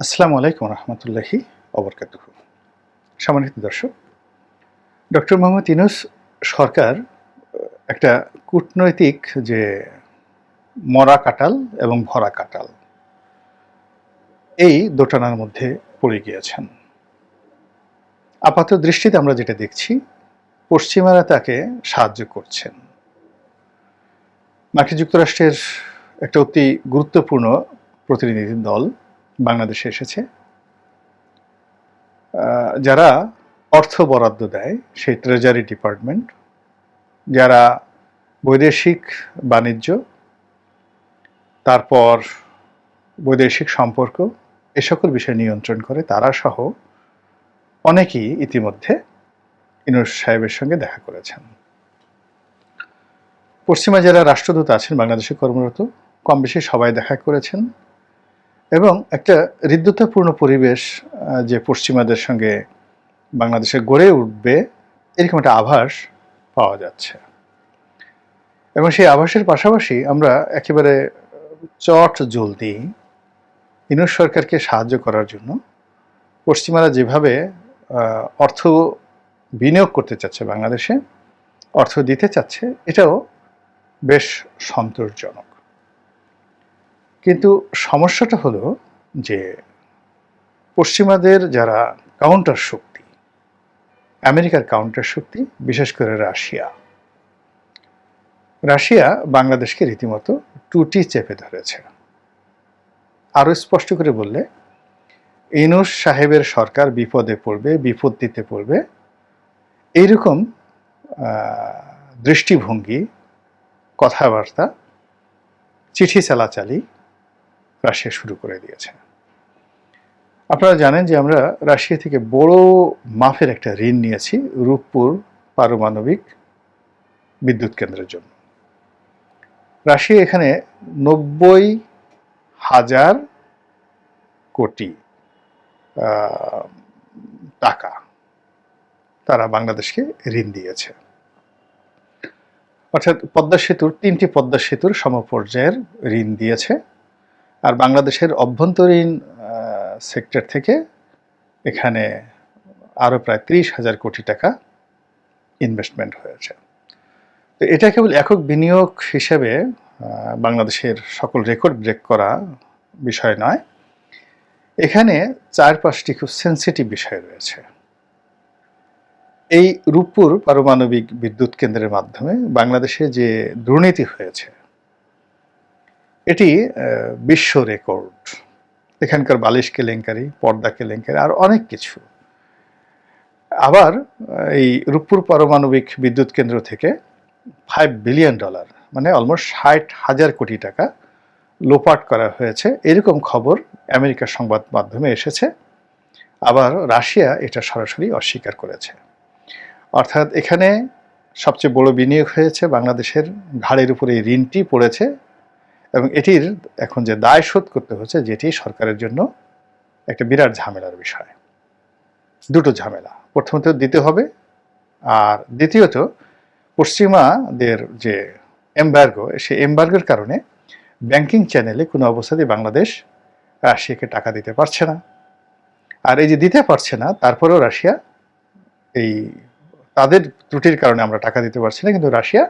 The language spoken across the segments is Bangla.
আসসালামু আলাইকুম রহমতুল্লাহি অবরকাত সম্মানিত দর্শক, ডক্টর মোহাম্মদ ইনুস সরকার একটা কূটনৈতিক যে মরা কাটাল এবং ভরা কাটাল এই দোটানার মধ্যে পড়ে গিয়েছেন। আপাত দৃষ্টিতে আমরা যেটা দেখছি, পশ্চিমারা তাকে সাহায্য করছেন। মার্কিন যুক্তরাষ্ট্রের একটা অতি গুরুত্বপূর্ণ প্রতিনিধি দল বাংলাদেশে এসেছে। যারা অর্থ বরাদ্দ দেয় সেই ট্রেজারি ডিপার্টমেন্ট যারা বৈদেশিক বাণিজ্য, তারপর বৈদেশিক সম্পর্ক, এ সকল বিষয় নিয়ন্ত্রণ করে তারা সহ অনেকেই ইতিমধ্যে ইনুস সাহেবের সঙ্গে দেখা করেছেন। পশ্চিমা যারা রাষ্ট্রদূত আছেন, বাংলাদেশে কর্মরত কম বেশি সবাই দেখা করেছেন। এবং একটা হৃদ্যতাপূর্ণ পরিবেশ যে পশ্চিমাদের সঙ্গে বাংলাদেশে গড়ে উঠবে, এরকম একটা আভাস পাওয়া যাচ্ছে। এবং সেই আভাসের পাশাপাশি আমরা একেবারে চট জলদি ইনুস সরকারকে সাহায্য করার জন্য পশ্চিমারা যেভাবে অর্থ বিনিয়োগ করতে চাচ্ছে বাংলাদেশে, অর্থ দিতে চাচ্ছে, এটাও বেশ সন্তোষজনক। কিন্তু সমস্যাটা হলো যে পশ্চিমাদের যারা কাউন্টার শক্তি, আমেরিকার কাউন্টার শক্তি, বিশেষ করে রাশিয়া রাশিয়া বাংলাদেশকে রীতিমতো টুটি চেপে ধরেছে। আরও স্পষ্ট করে বললে, ইনুস সাহেবের সরকার বিপদে পড়বে, বিপত্তিতে পড়বে, এইরকম দৃষ্টিভঙ্গি, কথাবার্তা, চিঠি চালাচালি রাশিয়া শুরু করে দিয়েছে। আপনারা জানেন যে আমরা রাশিয়া থেকে বড় মাফের একটা ঋণ নিয়েছি রূপপুর পারমাণবিক বিদ্যুৎ কেন্দ্রের জন্য। রাশিয়া এখানে নব্বই হাজার কোটি টাকা তারা বাংলাদেশকে ঋণ দিয়েছে। অর্থাৎ পদ্মা সেতুর তিনটি পদ্মা সেতুর সমপর্যায়ের ঋণ দিয়েছে। আর বাংলাদেশের অভ্যন্তরীণ সেক্টর থেকে এখানে আরও প্রায় ত্রিশ হাজার কোটি টাকা ইনভেস্টমেন্ট হয়েছে। তো এটা কেবল একক বিনিয়োগ হিসেবে বাংলাদেশের সকল রেকর্ড ব্রেক করা বিষয় নয়। এখানে চার পাঁচটি খুব সেন্সিটিভ বিষয় রয়েছে। এই রূপপুর পারমাণবিক বিদ্যুৎ কেন্দ্রের মাধ্যমে বাংলাদেশে যে দুর্নীতি হয়েছে এটি বিশ্ব রেকর্ড। এখানকার বালিশ কেলেঙ্কারি, পর্দা কেলেঙ্কারি, আর অনেক কিছু। আবার এই রূপপুর পারমাণবিক বিদ্যুৎ কেন্দ্র থেকে ফাইভ বিলিয়ন ডলার মানে অলমোস্ট ষাট হাজার কোটি টাকা লোপাট করা হয়েছে। এরকম খবর আমেরিকার সংবাদ মাধ্যমে এসেছে। আবার রাশিয়া এটা সরাসরি অস্বীকার করেছে। অর্থাৎ এখানে সবচেয়ে বড় বিনিয়োগ হয়েছে বাংলাদেশের ঘাড়ের উপরে এই ঋণটি পড়েছে। এবং এটির এখন যে দায় শোধ করতে হচ্ছে, যেটি সরকারের জন্য একটা বিরাট ঝামেলার বিষয়। দুটো ঝামেলা। প্রথমত দিতে হবে, আর দ্বিতীয়ত পশ্চিমাদের যে এমবার্গো সেই এমবার্গোর কারণে ব্যাংকিং চ্যানেলে কোনো অবস্থাতেই বাংলাদেশ, রাশিয়াকে টাকা দিতে পারছে না। আর এই যে দিতে পারছে না, তারপরেও রাশিয়া এই তাদের ত্রুটির কারণে আমরা টাকা দিতে পারছি না, কিন্তু রাশিয়া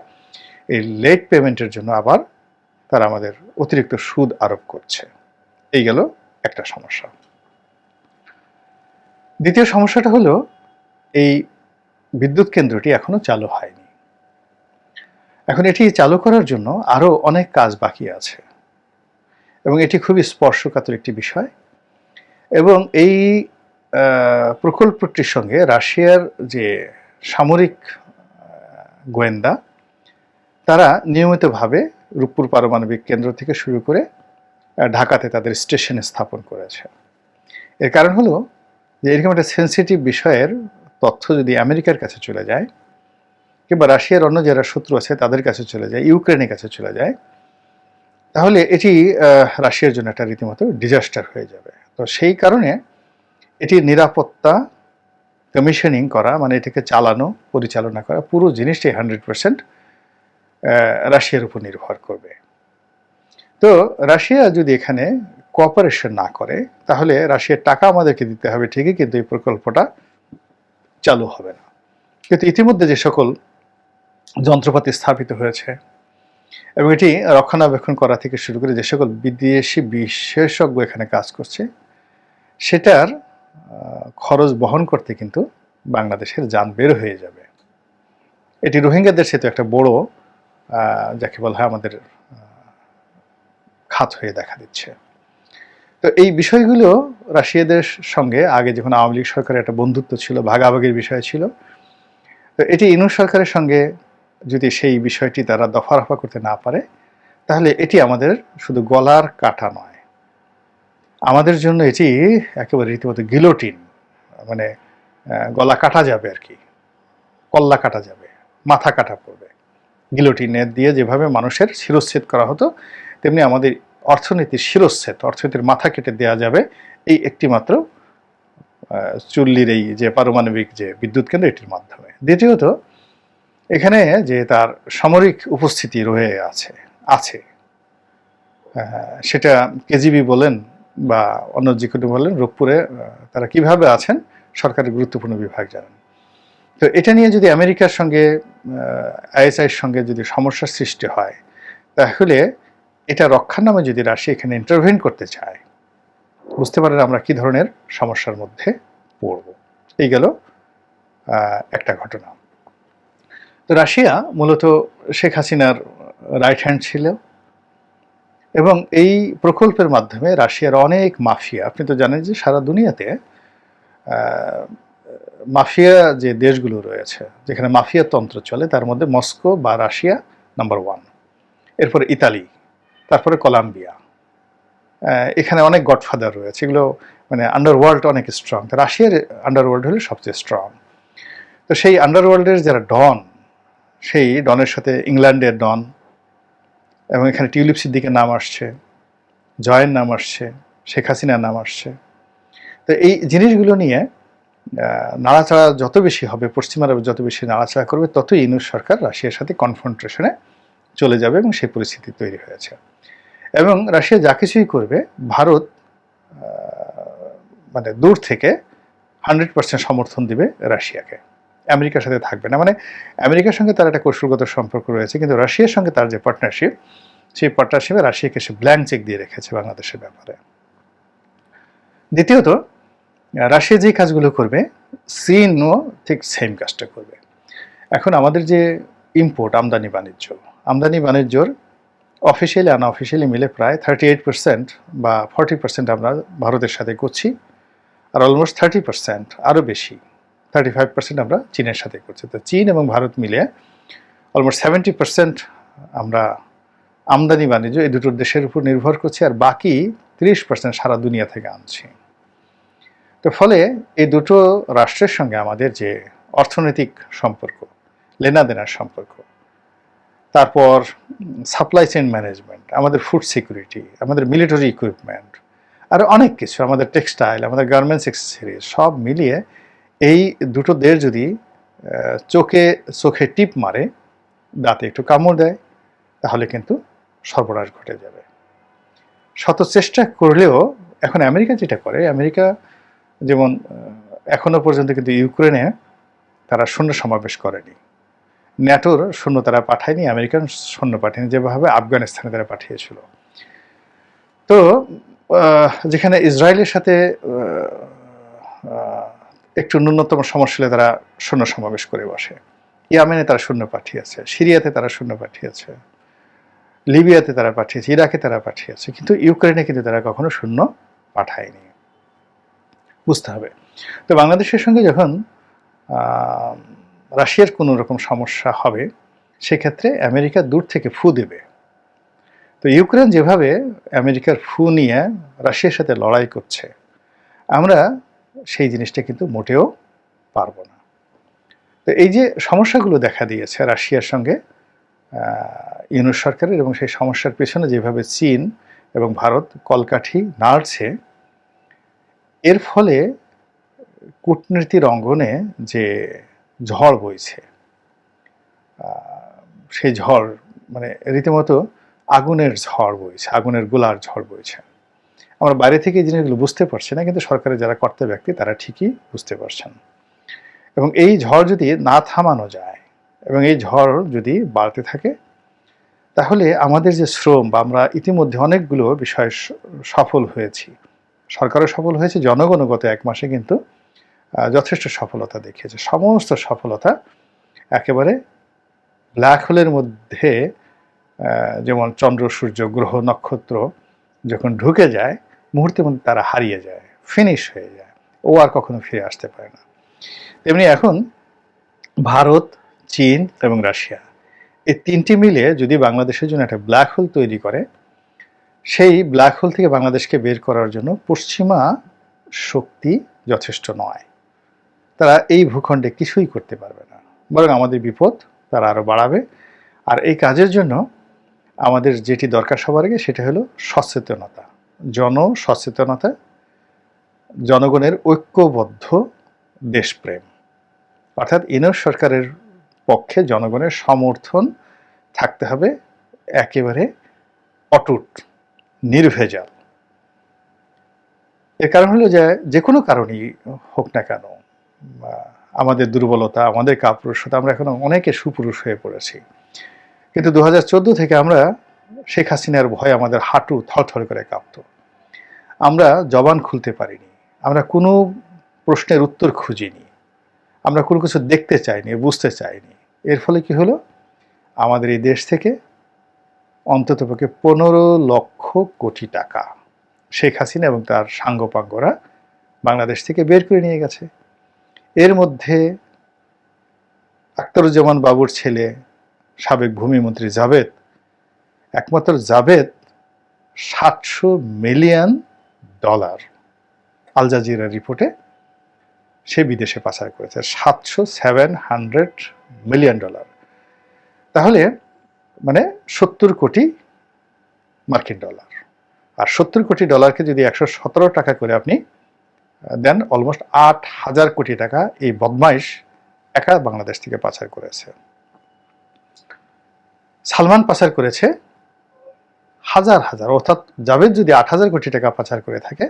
এই লেট পেমেন্টের জন্য আবার তারা আমাদের অতিরিক্ত সুদ আরোপ করছে। এই গেল একটা সমস্যা। দ্বিতীয় সমস্যাটা হলো, এই বিদ্যুৎ কেন্দ্রটি এখনও চালু হয়নি। এখন এটি চালু করার জন্য আরও অনেক কাজ বাকি আছে। এবং এটি খুবই স্পর্শকাতর একটি বিষয়। এবং এই প্রকল্পটির সঙ্গে রাশিয়ার যে সামরিক গোয়েন্দা, তারা নিয়মিতভাবে রূপপুর পারমাণবিক কেন্দ্র থেকে শুরু করে ঢাকাতে তাদের স্টেশন স্থাপন করেছে। এর কারণ হলো যে এরকম একটা সেন্সিটিভ বিষয়ের তথ্য যদি আমেরিকার কাছে চলে যায় কিংবা রাশিয়ার অন্য যারা শত্রু আছে তাদের কাছে চলে যায়, ইউক্রেনের কাছে চলে যায়, তাহলে এটি রাশিয়ার জন্য একটা রীতিমতো ডিজাস্টার হয়ে যাবে। তো সেই কারণে এটি নিরাপত্তা কমিশনিং করা মানে এটাকে চালানো, পরিচালনা করা, পুরো জিনিসটাই হান্ড্রেড পার্সেন্ট রাশিয়ার উপর নির্ভর করবে। তো রাশিয়া যদি এখানে কোঅপারেশন না করে, তাহলে রাশিয়ার টাকা আমাদেরকে দিতে হবে ঠিকই, কিন্তু এই প্রকল্পটা চালু হবে না। কিন্তু ইতিমধ্যে যে সকল যন্ত্রপাতি স্থাপিত হয়েছে এবং এটি রক্ষণাবেক্ষণ করা থেকে শুরু করে যে সকল বিদেশি বিশেষজ্ঞ এখানে কাজ করছে, সেটার খরচ বহন করতে কিন্তু বাংলাদেশের যান বের হয়ে যাবে। এটি রোহিঙ্গাদের সাথে একটা বড় যাকে বলা হয় আমাদের খাত হয়ে দেখা দিচ্ছে। তো এই বিষয়গুলো রাশিয়াদের সঙ্গে আগে যখন আওয়ামী লীগ সরকারের একটা বন্ধুত্ব ছিল, ভাগাভাগির বিষয় ছিল, তো এটি ইনু সরকারের সঙ্গে যদি সেই বিষয়টি তারা দফা রফা করতে না পারে, তাহলে এটি আমাদের শুধু গলার কাটা নয়। আমাদের জন্য এটি একেবারে রীতিমতো গিলোটিন মানে গলা কাটা যাবে আর কি, কল্লা কাটা যাবে, মাথা কাটা পড়বে। গিলোটিনের দিয়ে যেভাবে মানুষের শিরচ্ছেদ করা হতো, তেমনি আমাদের অর্থনীতির শিরচ্ছেদ অর্থনীতির মাথা কেটে দেওয়া যাবে এই একটি মাত্র চুল্লির এই যে পারমাণবিক যে বিদ্যুৎ কেন্দ্র এটির মাধ্যমে। দ্বিতীয়ত, এখানে যে তার সামরিক উপস্থিতি রয়ে আছে আছে। সেটা কেজিবি বলেন বা অন্য যে কোনো বলেন, রূপপুরে তারা কীভাবে আছেন, সরকারের গুরুত্বপূর্ণ বিভাগ জানেন। তো এটা নিয়ে যদি আমেরিকার সঙ্গে আইএসআইয়ের সঙ্গে যদি সমস্যার সৃষ্টি হয়, তাহলে এটা রক্ষার নামে যদি রাশি এখানে ইন্টারভেন করতে চায়, বুঝতে পারেন আমরা কি ধরনের সমস্যার মধ্যে পড়ব। এই গেল একটা ঘটনা। তো রাশিয়া মূলত শেখ হাসিনার রাইট হ্যান্ড ছিল এবং এই প্রকল্পের মাধ্যমে রাশিয়ার অনেক মাফিয়া, আপনি তো জানেন যে সারা দুনিয়াতে মাফিয়া যে দেশগুলো রয়েছে, যেখানে মাফিয়া তন্ত্র চলে, তার মধ্যে মস্কো বা রাশিয়া নাম্বার ওয়ান এরপরে ইতালি, তারপরে কলাম্বিয়া। এখানে অনেক গডফাদার রয়েছে, এগুলো মানে আন্ডারওয়ার্ল্ড অনেক স্ট্রং রাশিয়ার আন্ডারওয়ার্ল্ড হলো সবচেয়ে স্ট্রং তো সেই আন্ডারওয়ার্ল্ডের যারা ডন সেই ডনের সাথে ইংল্যান্ডের ডন এবং এখানে টিউলিপ সিদ্দিকের নাম আসছে, জয়ের নাম আসছে, শেখ হাসিনার নাম আসছে। তো এই জিনিসগুলো নিয়ে নাড়াচাড়া যত বেশি হবে, পশ্চিমারা যত বেশি নাড়াচাড়া করবে, ততই ইনুস সরকার রাশিয়ার সাথে কনফ্রন্ট্রেশনে চলে যাবে এবং সেই পরিস্থিতি তৈরি হয়েছে। এবং রাশিয়া যা কিছুই করবে, ভারত মানে দূর থেকে হান্ড্রেড পার্সেন্ট সমর্থন দিবে রাশিয়াকে। আমেরিকার সাথে থাকবে না। মানে আমেরিকার সঙ্গে তার একটা কৌশলগত সম্পর্ক রয়েছে, কিন্তু রাশিয়ার সঙ্গে তার যে পার্টনারশিপ সেই পার্টনারশিপে রাশিয়াকে সে ব্ল্যাঙ্ক চেক দিয়ে রেখেছে বাংলাদেশের ব্যাপারে। দ্বিতীয়ত রাশিয়া যে কাজগুলো করবে চীনও ঠিক সেম কাজটা করবে। এখন আমাদের যে ইম্পোর্ট আমদানি বাণিজ্য, আমদানি বাণিজ্যর অফিসিয়ালি আনঅফিসিয়ালি মিলে প্রায় থার্টি এইট পার্সেন্ট বা ফর্টি পার্সেন্ট আমরা ভারতের সাথে করছি আর অলমোস্ট থার্টি পার্সেন্ট আরও বেশি থার্টি ফাইভ পার্সেন্ট আমরা চীনের সাথে করছি। তো চীন এবং ভারত মিলে অলমোস্ট সেভেন্টি পার্সেন্ট আমরা আমদানি বাণিজ্য এই দুটো দেশের উপর নির্ভর করছি আর বাকি তিরিশ পার্সেন্ট সারা দুনিয়া থেকে আনছি। তো ফলে এই দুটো রাষ্ট্রের সঙ্গে আমাদের যে অর্থনৈতিক সম্পর্ক, লেনাদেনার সম্পর্ক, তারপর সাপ্লাই চেইন ম্যানেজমেন্ট আমাদের ফুড সিকিউরিটি আমাদের মিলিটারি ইকুইপমেন্ট আর অনেক কিছু, আমাদের টেক্সটাইল আমাদের গার্মেন্টস এক্সেসরিজ সব মিলিয়ে এই দুটো দেশ যদি চোখে চোখে টিপ মারে, দাঁতে একটু কামড় দেয়, তাহলে কিন্তু সর্বনাশ ঘটে যাবে। শত চেষ্টা করলেও এখন আমেরিকা যেটা করে, আমেরিকা যেমন আহ, এখনও পর্যন্ত কিন্তু ইউক্রেনে তারা সৈন্য সমাবেশ করেনি। ন্যাটোর সৈন্য তারা পাঠায়নি আমেরিকান সৈন্য পাঠায়নি যেভাবে আফগানিস্তানে তারা পাঠিয়েছিল। তো যেখানে ইসরায়েলের সাথে একটু ন্যূনতম সমস্যা তারা সৈন্য সমাবেশ করে বসে। ইয়ামেনে তারা সৈন্য পাঠিয়েছে সিরিয়াতে তারা সৈন্য পাঠিয়েছে লিবিয়াতে তারা পাঠিয়েছে ইরাকে তারা পাঠিয়েছে কিন্তু ইউক্রেনে কিন্তু তারা কখনো শূন্য পাঠায়নি। বুঝতে হবে। তো বাংলাদেশের সঙ্গে যখন রাশিয়ার কোনো রকম সমস্যা হবে, সেক্ষেত্রে আমেরিকা দূর থেকে ফু দেবে। তো ইউক্রেন যেভাবে আমেরিকার ফু নিয়ে রাশিয়ার সাথে লড়াই করছে, আমরা সেই জিনিসটা কিন্তু মোটেও পারব না। তো এই যে সমস্যাগুলো দেখা দিয়েছে রাশিয়ার সঙ্গে ইউনুস সরকারের এবং সেই সমস্যার পেছনে যেভাবে চীন এবং ভারত কলকাঠি নাড়ছে এর ফলে কূটনীতির অঙ্গনে যে ঝড় বইছে সেই ঝড় মানে রীতিমতো আগুনের ঝড় বইছে, আগুনের গোলার ঝড় বইছে। আমরা বাইরে থেকে এই জিনিসগুলো বুঝতে পারছি না, কিন্তু সরকারের যারা কর্তা ব্যক্তি তারা ঠিকই বুঝতে পারছেন। এবং এই ঝড় যদি না থামানো যায় এবং এই ঝড় যদি বাড়তে থাকে, তাহলে আমাদের যে শ্রম বা আমরা ইতিমধ্যে অনেকগুলো বিষয়ে সফল হয়েছি। সরকারও সফল হয়েছে, জনগণও গত এক মাসে কিন্তু যথেষ্ট সফলতা দেখিয়েছে। সমস্ত সফলতা একেবারে ব্ল্যাক হোলের মধ্যে যেমন চন্দ্র, সূর্য, গ্রহ, নক্ষত্র যখন ঢুকে যায়, মুহূর্তের মধ্যে তারা হারিয়ে যায় ফিনিশ হয়ে যায়, ও আর কখনো ফিরে আসতে পারে না। তেমনি এখন ভারত, চীন এবং রাশিয়া, এই তিনটি মিলে যদি বাংলাদেশের জন্য একটা ব্ল্যাক হোল তৈরি করে সেই ব্ল্যাক হোল থেকে বাংলাদেশকে বের করার জন্য পশ্চিমা শক্তি যথেষ্ট নয়। তারা এই ভূখণ্ডে কিছুই করতে পারবে না। বরং আমাদের বিপদ তারা আরও বাড়াবে। আর এই কাজের জন্য আমাদের যেটি দরকার সবার আগে সেটা হলো সচেতনতা। জন সচেতনতা জনগণের ঐক্যবদ্ধ দেশপ্রেম। অর্থাৎ ইনর সরকারের পক্ষে জনগণের সমর্থন থাকতে হবে একেবারে অটুট নির্ভেজাল। এর কারণ হলো যে যে কোনো কারণেই হোক না কেন, বা আমাদের দুর্বলতা, আমাদের কাপুরুষতা, আমরা এখন অনেকে সুপুরুষ হয়ে পড়েছি। কিন্তু দু হাজার চোদ্দ থেকে আমরা শেখ হাসিনার ভয়ে আমাদের হাঁটু থরথর করে কাঁপতো। আমরা জবান খুলতে পারিনি, আমরা কোনো প্রশ্নের উত্তর খুঁজিনি, আমরা কোনো কিছু দেখতে চাইনি, বুঝতে চাইনি। এর ফলে কি হলো? আমাদের এই দেশ থেকে অন্ততপক্ষে পনেরো লক্ষ কোটি টাকা। শেখ হাসিনা এবং তার সাঙ্গপাঙ্গরা বাংলাদেশ থেকে বের করে নিয়ে গেছে। এর মধ্যে আখতারুজ্জামান বাবুর ছেলে, সাবেক ভূমিমন্ত্রী জাভেদ, একমাত্র জাভেদ সাতশো মিলিয়ন ডলার আল জাজিরা রিপোর্টে সে বিদেশে পাচার করেছে, সাতশো সেভেন হান্ড্রেড মিলিয়ন ডলার। তাহলে মানে সত্তর কোটি মার্কিন ডলার। আর সত্তর কোটি ডলারকে যদি একশো সতেরো টাকা করে আপনি দেন অলমোস্ট আট হাজার কোটি টাকা এই বদমাইশ একা বাংলাদেশ থেকে পাচার করেছে। সালমান পাচার করেছে হাজার হাজার, অর্থাৎ জাভেদ যদি আট হাজার কোটি টাকা পাচার করে থাকে,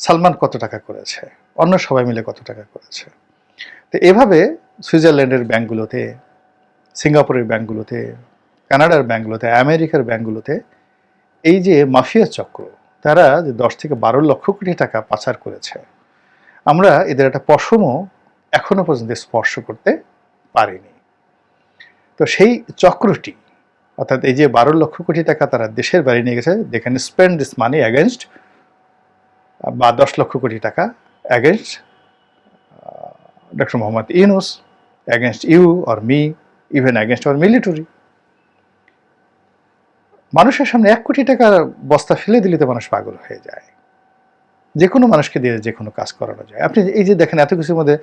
সালমান কত টাকা করেছে? অন্য সবাই মিলে কত টাকা করেছে? তো এভাবে সুইজারল্যান্ডের ব্যাংকগুলোতে, সিঙ্গাপুরের ব্যাংকগুলোতে কানাডার ব্যাংকগুলোতে আমেরিকার ব্যাংকগুলোতে এই যে মাফিয়া চক্র, তারা যে দশ থেকে বারো লক্ষ কোটি টাকা পাচার করেছে, আমরা এদের একটা পশমও এখনও পর্যন্ত স্পর্শ করতে পারিনি। তো সেই চক্রটি, অর্থাৎ এই যে বারো লক্ষ কোটি টাকা তারা দেশের বাড়ি নিয়ে গেছে can spend this money against বা দশ লক্ষ কোটি টাকা against doctor Mohammad Yunus against you or me even against our military মানুষের সামনে এক কোটি টাকার বস্তা ফেলে দিলে তো মানুষ পাগল হয়ে যায়। যে কোনো মানুষকে দিয়ে যে কোনো কাজ করানো যায়। আপনি এই যে দেখেন, এত কিছুর মধ্যে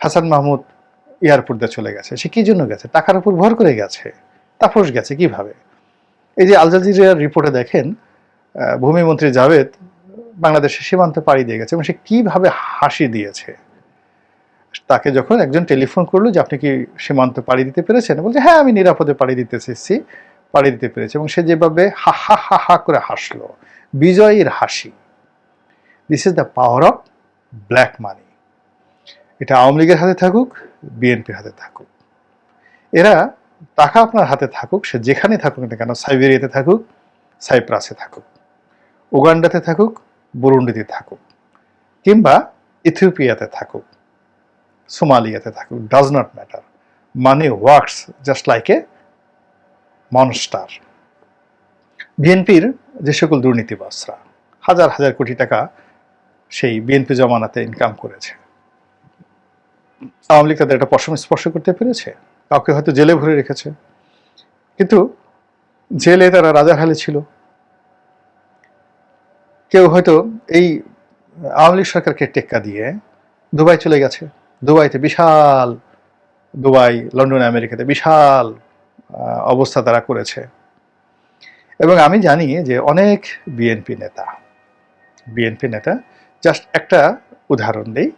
হাসান মাহমুদ এয়ারপোর্ট দিয়ে চলে গেছে। সে কী জন্য গেছে? টাকার উপর ভর করে গেছে। তাপস গেছে কীভাবে? এই যে আল রিপোর্টে দেখেন ভূমিমন্ত্রী জাভেদ বাংলাদেশের সীমান্তে পাড়ি দিয়ে গেছে এবং সে কীভাবে হাসি দিয়েছে। তাকে যখন একজন টেলিফোন করল যে, আপনি কি সীমান্ত পাড়ি দিতে পেরেছেন? বলছে হ্যাঁ আমি নিরাপদে পাড়ি দিতে এসেছি পাড়ি দিতে পেরেছে এবং সে যেভাবে হা হা হা হা করে হাসলো, বিজয়ের হাসি। This is the power of black money এটা আওয়ামী লীগের হাতে থাকুক, বিএনপির হাতে থাকুক। এরা টাকা আপনার হাতে থাকুক, সে যেখানে থাকুক না কেন, সাইবেরিয়াতে থাকুক, সাইপ্রাসে থাকুক, উগান্ডাতে থাকুক, বুরুন্ডিতে থাকুক, কিংবা ইথিওপিয়াতে থাকুক, সোমালিয়াতে থাকুক does not matter money works just like a monster. বিএনপির যে সকল দুর্নীতিবাসরা হাজার হাজার কোটি টাকা সেই বিএনপি জমানাতে ইনকাম করেছে। আওয়ামী লীগ তাদের একটা পশম স্পর্শ করতে পেরেছে, কাউকে হয়তো জেলে ভরে রেখেছে। কিন্তু জেলে তারা রাজার হালে ছিল। কেউ হয়তো এই আওয়ামী লীগ সরকারকে টেক্কা দিয়ে দুবাই চলে গেছে। দুবাইতে বিশাল, দুবাই, লন্ডন, আমেরিকাতে বিশাল অবস্থা তারা করেছে। এবং আমি জানি যে অনেক বিএনপি নেতা বিএনপি নেতা জাস্ট একটা উদাহরণ দেই।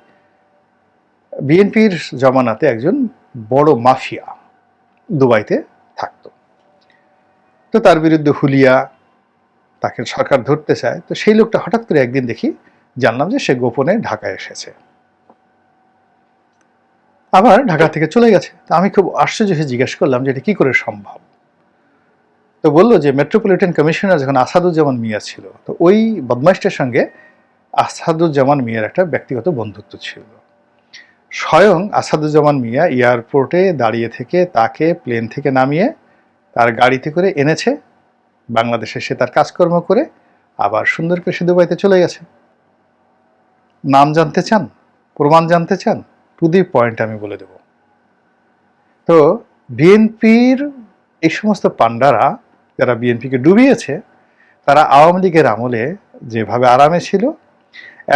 বিএনপির জমানাতে একজন বড় মাফিয়া দুবাইতে থাকতো। তো তার বিরুদ্ধে হুলিয়া, তাকে সরকার ধরতে চায়। তো সেই লোকটা হঠাৎ করে একদিন দেখি জানলাম যে সে গোপনে ঢাকায় এসেছে। আবার ঢাকা থেকে চলে গেছে। তো আমি খুব আশ্চর্য হয়ে জিজ্ঞেস করলাম যে এটা কী করে সম্ভব? তো বলল যে মেট্রোপলিটন কমিশনার যখন আসাদুজ্জামান মিয়া ছিল, তো ওই বদমাইশটার সঙ্গে আসাদুজ্জামান মিয়ার একটা ব্যক্তিগত বন্ধুত্ব ছিল। স্বয়ং আসাদুজ্জামান মিয়া এয়ারপোর্টে দাঁড়িয়ে থেকে তাকে প্লেন থেকে নামিয়ে তার গাড়িতে করে এনেছে। বাংলাদেশে সে তার কাজকর্ম করে আবার সুন্দর করে সে দুবাইতে চলে গেছে। নাম জানতে চান? প্রমাণ জানতে চান? দি পয়েন্ট আমি বলে দেব। তো বিএনপির এই সমস্ত পান্ডারা যারা বিএনপিকে ডুবিয়েছে, তারা আওয়ামী লীগের আমলে যেভাবে আরামে ছিল,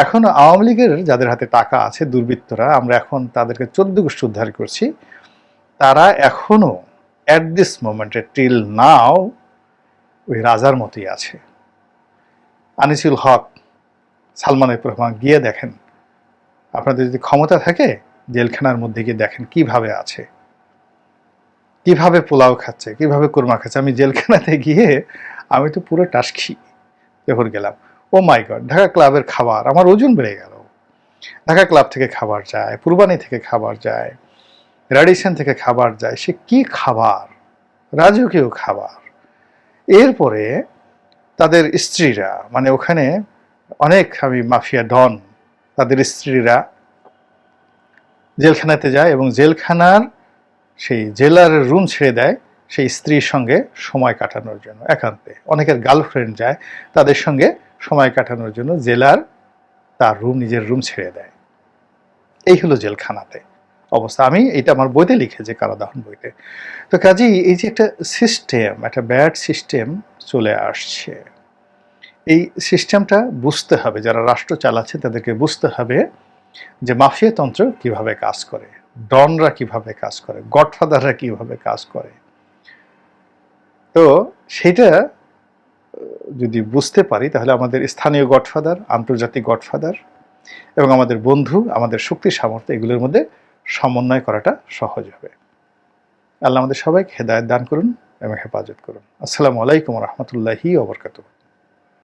এখন আওয়ামী লীগের যাদের হাতে টাকা আছে দুর্বৃত্তরা, আমরা এখন তাদেরকে চোদ্দ গোষ্ঠী উদ্ধার করছি, তারা এখনও অ্যাট দিস মোমেন্টে টিল নাও ওই রাজার মতোই আছে। আনিসুল হক, সালমান রহমান গিয়ে দেখেন, আপনাদের যদি ক্ষমতা থাকে জেলখানার মধ্যে গিয়ে দেখেন কীভাবে আছে। কীভাবে পোলাও খাচ্ছে, কীভাবে কোরমা খাচ্ছে। আমি জেলখানাতে গিয়ে আমি তো পুরো টাসখি যখন গেলাম। ও মাই গড, ঢাকা ক্লাবের খাবার, আমার ওজন বেড়ে গেল। ঢাকা ক্লাব থেকে খাবার যায়, কুরবানি থেকে খাবার যায় রেডিসন থেকে খাবার যায়, সে কি খাবার? রাজকীয় খাবার। এরপরে তাদের স্ত্রীরা মানে ওখানে অনেক, আমি মাফিয়া ডন তাদের স্ত্রীরা জেলখানাতে যায় এবং জেলখানার সেই জেলার রুম ছেড়ে দেয় সেই স্ত্রীর সঙ্গে সময় কাটানোর জন্য একান্তে। অনেকের গার্লফ্রেন্ড যায়, তাদের সঙ্গে সময় কাটানোর জন্য জেলার তার রুম, নিজের রুম ছেড়ে দেয়। এই হলো জেলখানাতে অবস্থা। আমি এটা আমার বইতে লিখেছি কারাদাহন বইতে। তো কাজেই এই যে একটা সিস্টেম একটা ব্যাড সিস্টেম চলে আসছে। এই সিস্টেমটা বুঝতে হবে, যারা রাষ্ট্র চালাচ্ছে তাদেরকে বুঝতে হবে যে মাফিয়া তন্ত্র কীভাবে কাজ করে, ডনরা কীভাবে কাজ করে, গডফাদাররা কীভাবে কাজ করে। তো সেটা যদি বুঝতে পারি, তাহলে আমাদের স্থানীয় গডফাদার, আন্তর্জাতিক গডফাদার এবং আমাদের বন্ধু, আমাদের শক্তি সামর্থ্য, এগুলোর মধ্যে সমন্বয় করাটা সহজ হবে। আল্লাহ আমাদের সবাইকে হেদায়ত দান করুন এবং হেফাজত করুন। আসসালামু আলাইকুম রহমতুল্লাহি ওবরকাতুহ